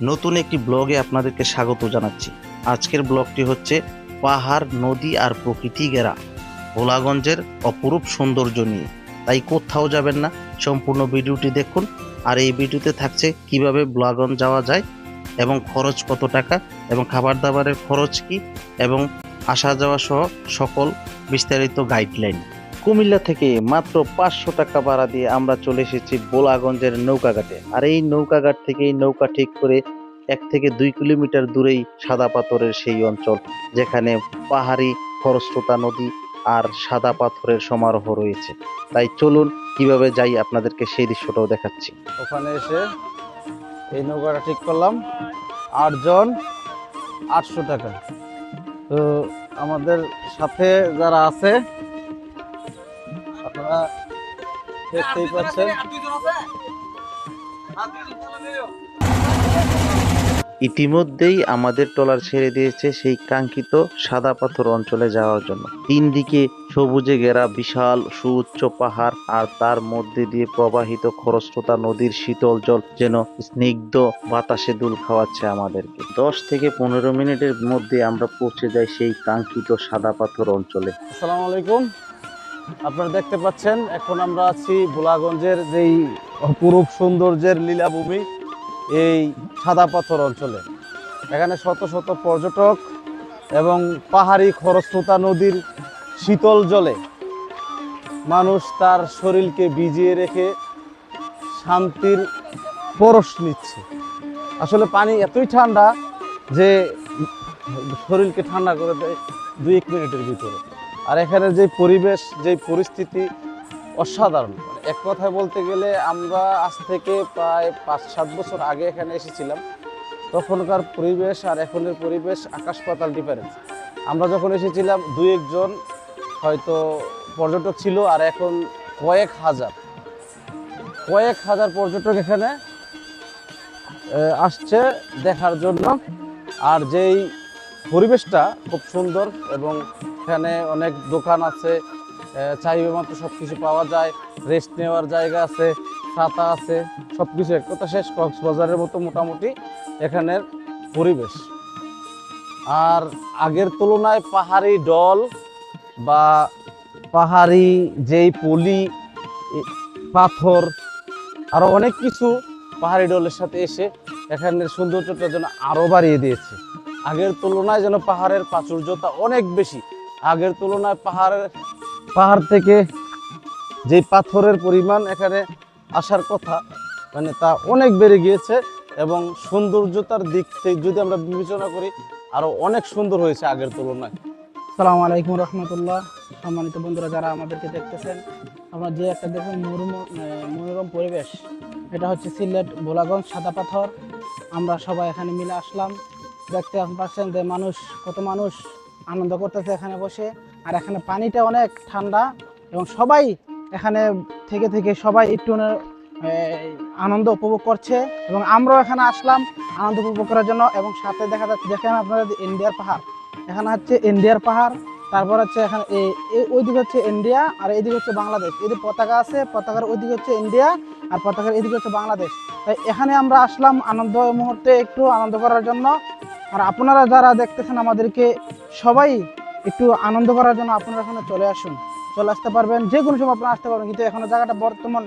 নতুন একটি ব্লগে আপনাদেরকে স্বাগত জানাচ্ছি। আজকের ব্লগটি হচ্ছে পাহাড়, নদী আর প্রকৃতি ঘেরা। ভোলাগঞ্জের অপরূপ সৌন্দর্য নিয়ে। তাই কোথাও যাবেন না, সম্পূর্ণ ভিডিওটি দেখুন। আর এই ভিডিওতে থাকছে কীভাবে ভোলাগঞ্জ যাওয়া যায় এবং খরচ কত টাকা এবং খাবার দাবারের খরচ কি এবং আসা যাওয়া সহ সকল বিস্তারিত গাইডলাইন কুমিল্লা থেকে মাত্র পাঁচশো টাকা ভাড়া দিয়ে আমরা চলে এসেছি বোলাগঞ্জের নৌকাঘাটে। আর এই নৌকাঘাট থেকেই নৌকা ঠিক করে এক থেকে দুই কিলোমিটার দূরেই সাদা পাথরের সেই অঞ্চল, যেখানে পাহাড়ি খরস্রোতা নদী আর সাদা পাথরের সমারোহ রয়েছে। তাই চলুন কীভাবে যাই আপনাদেরকে সেই দৃশ্যটাও দেখাচ্ছি। ওখানে এসে এই নৌকাটা ঠিক করলাম। আটজন, আটশো টাকা। তো আমাদের সাথে যারা আছে দেখতেই পাচ্ছেন। ইতিমধ্যেই আমাদের ট্রলার ছেড়ে দিয়েছে সেই কাঙ্ক্ষিত সাদা পাথর অঞ্চলে যাওয়ার জন্য। তিন দিকে সবুজে ঘেরা বিশাল সুউচ্চ পাহাড় আর তার মধ্যে দিয়ে প্রবাহিত খরস্রোতা নদীর শীতল জল যেন স্নিগ্ধ বাতাসে দুল খাওয়াচ্ছে আমাদেরকে। দশ থেকে পনেরো মিনিটের মধ্যে আমরা পৌঁছে যাই সেই কাঙ্ক্ষিত সাদা পাথর অঞ্চলে। আসসালামু আলাইকুম। আপনারা দেখতে পাচ্ছেন, এখন আমরা আছি ভোলাগঞ্জের যেই অপরূপ সৌন্দর্যের লীলাভূমি, এই সাদা পাথর অঞ্চলে। এখানে শত শত পর্যটক এবং পাহাড়ি খরস্রোতা নদীর শীতল জলে মানুষ তার শরীরকে ভিজিয়ে রেখে শান্তির পরশ নিচ্ছে। আসলে পানি এতই ঠান্ডা যে শরীরকে ঠান্ডা করে দেয় দুই এক মিনিটের ভিতরে। আর এখানে যে পরিবেশ, যে পরিস্থিতি অসাধারণ। মানে এক কথায় বলতে গেলে আমরা আজ থেকে প্রায় পাঁচ, সাত বছর আগে এখানে এসেছিলাম। তখনকার পরিবেশ আর এখনের পরিবেশ আকাশ পাতাল ডিফারেন্স আমরা যখন এসেছিলাম, দুই একজন হয়তো পর্যটক ছিল আর এখন কয়েক হাজার। কয়েক হাজার পর্যটক এখানে আসছে দেখার জন্য। আর যেই পরিবেশটা খুব সুন্দর এবং এখানে অনেক দোকান আছে চাইবে মাত্র সব কিছু পাওয়া যায় রেস্ট নেওয়ার জায়গা আছে, ছাতা আছে সব কিছু এক কথা শেষ, কক্সবাজারের মতো মোটামুটি এখানের পরিবেশ। আর আগের তুলনায় পাহাড়ি ডল বা পাহাড়ি যেই পলি পাথর আরও অনেক কিছু পাহাড়ি ডলের সাথে এসে এখানের সৌন্দর্যটা যেন আরও বাড়িয়ে দিয়েছে। আগের তুলনায় যেন পাহাড়ের প্রাচুর্যতা অনেক বেশি। আগের তুলনায় পাহাড়ের, পাহাড় থেকে যে পাথরের পরিমাণ এখানে আসার কথা মানে তা অনেক বেড়ে গিয়েছে এবং সৌন্দর্যতার দিক থেকে যদি আমরা বিবেচনা করি আরও অনেক সুন্দর হয়েছে আগের তুলনায়। সালামু আলাইকুম রহমতুল্লাহ। সম্মানিত বন্ধুরা, যারা আমাদেরকে দেখতেছেন, আমরা যে একটা দেখুন মনোরম মনোরম পরিবেশ, এটা হচ্ছে সিলেট ভোলাগঞ্জ সাদা পাথর। আমরা সবাই এখানে মিলে আসলাম। দেখতে পাচ্ছেন যে মানুষ, কত মানুষ আনন্দ করতেছে এখানে বসে। আর এখানে পানিটা অনেক ঠান্ডা এবং সবাই এখানে থেকে থেকে সবাই একটু আনন্দ উপভোগ করছে এবং আমরাও এখানে আসলাম আনন্দ উপভোগ করার জন্য এবং সাথে দেখা যাচ্ছে, দেখেন আপনারা ইন্ডিয়ার পাহাড়। এখানে হচ্ছে ইন্ডিয়ার পাহাড়, তারপর হচ্ছে এখানে এই- ওইদিকে হচ্ছে ইন্ডিয়া আর এইদিকে হচ্ছে বাংলাদেশ। এদিকে পতাকা আছে, পতাকার ওইদিকে হচ্ছে ইন্ডিয়া আর পতাকার এদিকে হচ্ছে বাংলাদেশ। তাই এখানে আমরা আসলাম আনন্দ মুহূর্তে একটু আনন্দ করার জন্য। আর আপনারা যারা দেখতেছেন আমাদেরকে সবাই একটু আনন্দ করার জন্য আপনারা এখানে চলে আসুন। চলে আসতে পারবেন, যে কোনো সময় আপনারা আসতে পারবেন, কিন্তু এখন জায়গাটা বর্তমান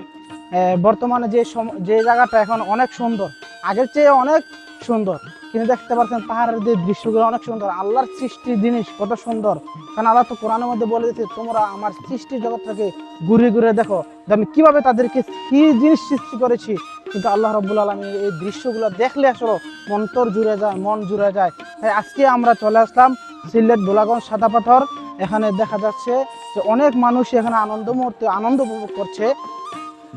বর্তমানে যে যে জায়গাটা এখন অনেক সুন্দর, আগের চেয়ে অনেক সুন্দর। কিন্তু দেখতে পাচ্ছেন পাহাড়ের যে দৃশ্যগুলো অনেক সুন্দর, আল্লাহর সৃষ্টি জিনিস কত সুন্দর। কারণ আল্লাহ তো কোরআনের মধ্যে বলে দিচ্ছে তোমরা আমার সৃষ্টি জগৎ থেকে ঘুরে ঘুরে দেখো। যে আমি কীভাবে তাদেরকে কি জিনিস সৃষ্টি করেছি? কিন্তু আল্লাহ রব্বুল আলমীর এই দৃশ্যগুলো দেখলে আসলে মন্তর জুড়ে যায়, মন জুড়ে যায়। তাই আজকে আমরা চলে আসলাম সিলেট বোলাগঞ্জ সাদা পাথর। এখানে দেখা যাচ্ছে যে অনেক মানুষ এখানে আনন্দ মুহূর্তে আনন্দ উপভোগ করছে।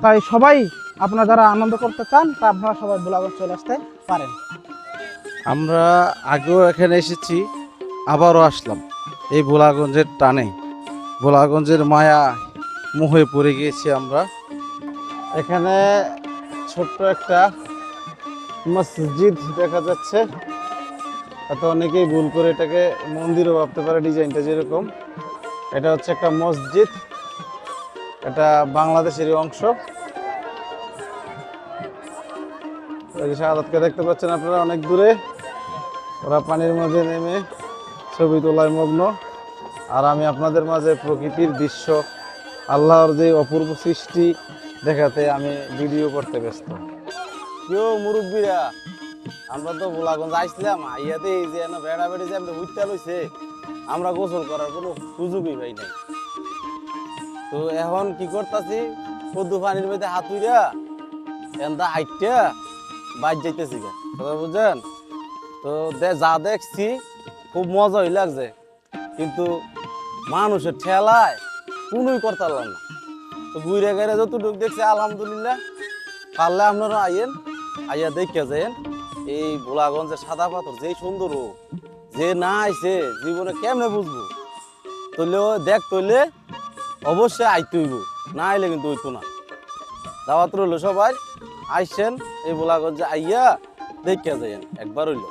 তাই সবাই আপনারা যারা আনন্দ করতে চান, তা আপনারা সবাই বোলাগঞ্জ চলে আসতে পারেন। আমরা আগেও এখানে এসেছি, আবারও আসলাম। এই ভোলাগঞ্জের টানে। ভোলাগঞ্জের মায়া মোহে পড়ে গিয়েছি আমরা। এখানে ছোট্ট একটা মসজিদ দেখা যাচ্ছে। হয়তো অনেকেই ভুল করে এটাকে মন্দিরও ভাবতে পারে, ডিজাইনটা যেরকম। এটা হচ্ছে একটা মসজিদ। এটা বাংলাদেশেরই অংশ। এই দেখতে পাচ্ছেন আপনারা অনেক দূরে। ওরা পানির মাঝে নেমে ছবি তোলায় মগ্ন। আর আমি আপনাদের মাঝে প্রকৃতির দৃশ্য আল্লাহর যে অপূর্ব সৃষ্টি দেখাতে আমি ভিডিও করতে ব্যস্ত। কেউ মুরব্বীরা, আমরা তো ভোলাগঞ্জ আসছিলাম আইয়াতে এই যে বেড়া বেড়ে যে আমরা উঠতে লইছে, আমরা গোসল করার কোনো সুযোগই পাই নাই। তো এখন কি করতেছি কদ্দু পানির মধ্যে হাত উইরা এন্দা হাইটটা বাইর যাইতেছি গা। কথা বুঝছেন? তো যা দেখছি, খুব মজাই লাগছে। কিন্তু মানুষের ঠেলায় কোনোই করতে পারলাম না। তো ঘুরে গেলে যতটুকু দেখছি, আলহামদুলিল্লাহ। পারলে আপনারা আইয়েন, আইয়া দেখে যাইন এই ভোলাগঞ্জের সাদা পাথর যেই সুন্দর হোক, যে না আইছে, জীবনে কেমনে বুঝব? তৈলে দেখ, তৈলে অবশ্যই আইতে হইব, না আইলে কিন্তু হইতো না। দাওয়াত রইল সবাই, আইসেন, এই ভোলাগঞ্জে আইয়া দেখে যাইন একবার হইল।